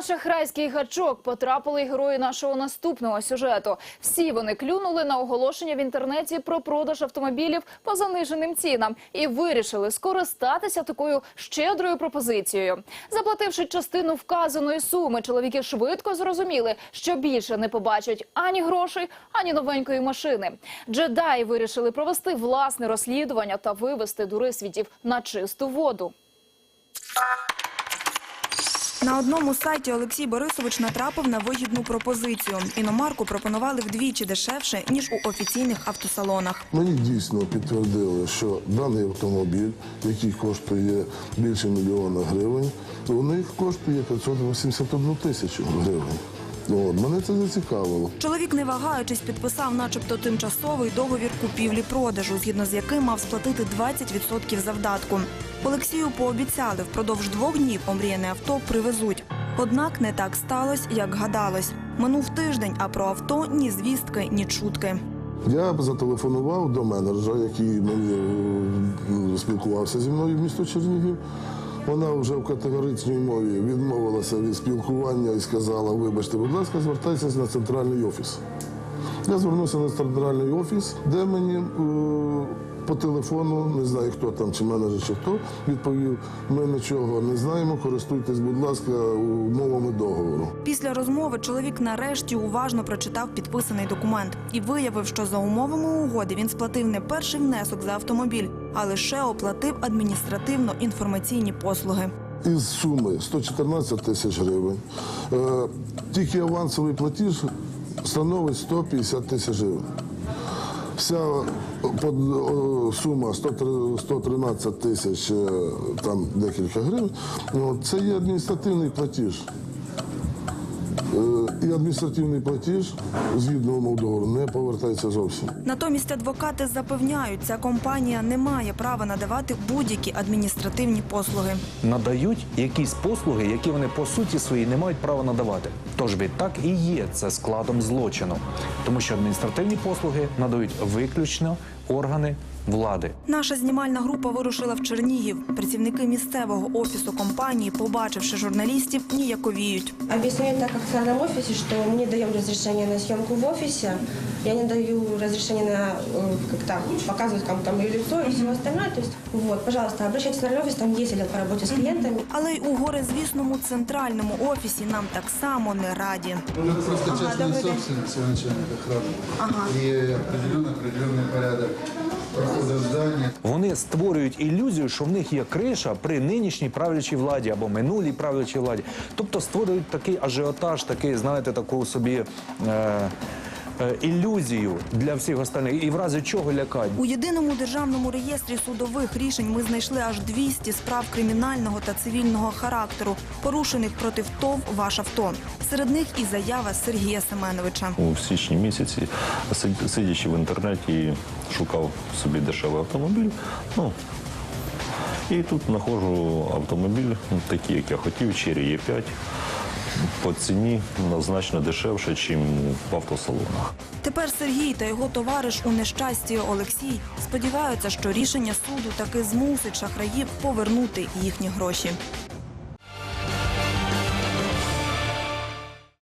На шахрайський гачок потрапили герої нашого наступного сюжету. Всі вони клюнули на оголошення в інтернеті про продаж автомобілів по заниженим цінам і вирішили скористатися такою щедрою пропозицією. Заплативши частину вказаної суми, чоловіки швидко зрозуміли, що більше не побачать ані грошей, ані новенької машини. Джедаї вирішили провести власне розслідування та вивести дурисвітів на чисту воду. На одному сайті Олексій Борисович натрапив на вигідну пропозицію. Іномарку пропонували вдвічі дешевше, ніж у офіційних автосалонах. Мені дійсно підтвердили, що даний автомобіль, який коштує більше мільйона гривень, то у них коштує 581 тисячу гривень. От, мене це зацікавило. Чоловік, не вагаючись, підписав начебто тимчасовий договір купівлі-продажу, згідно з яким мав сплатити 20% завдатку. Олексію пообіцяли, впродовж двох днів омріяне авто привезуть. Однак не так сталося, як гадалось. Минув тиждень, а про авто ні звістки, ні чутки. Я зателефонував до менеджера, який мені е, спілкувався зі мною в місто Чернігів. Вона вже в категоричній мові відмовилася від спілкування і сказала: вибачте, будь ласка, звертайтеся на центральний офіс. Я звернувся на центральний офіс, де мені е, по телефону, не знаю хто там, чи менеджер, чи хто, відповів: ми нічого не знаємо, користуйтесь, будь ласка, умовами договору. Після розмови чоловік нарешті уважно прочитав підписаний документ і виявив, що за умовами угоди він сплатив не перший внесок за автомобіль, а лише оплатив адміністративно-інформаційні послуги. із суми 114 тисяч гривень. Е, тільки авансовий платіж становить 150 тисяч гривень. Вся сума 113 тисяч, е, там декілька гривень, це є адміністративний платіж. Е, І адміністративний платіж згідно умов договору не повертається зовсім. Натомість адвокати запевняють, ця компанія не має права надавати будь-які адміністративні послуги. надають якісь послуги, які вони по суті своїй не мають права надавати. Тож відтак і є це складом злочину, тому що адміністративні послуги надають виключно органи влади. Наша знімальна група вирушила в Чернігів. Працівники місцевого офісу компанії, побачивши журналістів, ніяковіють. Объясняю так, как в данном офисе, что не даем разрешения на съемку в офисе, я не даю разрешения на э, как там, показывать кому-то мое лицо и все остальное. То есть, вот, пожалуйста, обращайтесь в наш офис, там есть отдел по работе с клиентами. Але й у горизвісному центральному офісі нам так само не раді. Ну, это просто частная собственность у начальника охраны. И определенный, определенный порядок прохода в здание. Вони створюють ілюзію, що в них є криша при нинішній правлячій владі або минулій правлячій владі. Тобто створюють такий ажіотаж, такий, знаєте, таку собі. Е- е, Ілюзію для всіх остальних і в разі чого лякають. У єдиному державному реєстрі судових рішень ми знайшли аж 200 справ кримінального та цивільного характеру, порушених проти ТОВ «Ваш авто». Серед них і заява Сергія Семеновича. У січні місяці, сидячи в інтернеті, шукав собі дешевий автомобіль. Ну, і тут знаходжу автомобіль, ну, такий, як я хотів, Cherry E5, по ціні значно дешевше, ніж в автосалонах. Тепер Сергій та його товариш у нещасті Олексій сподіваються, що рішення суду таки змусить шахраїв повернути їхні гроші.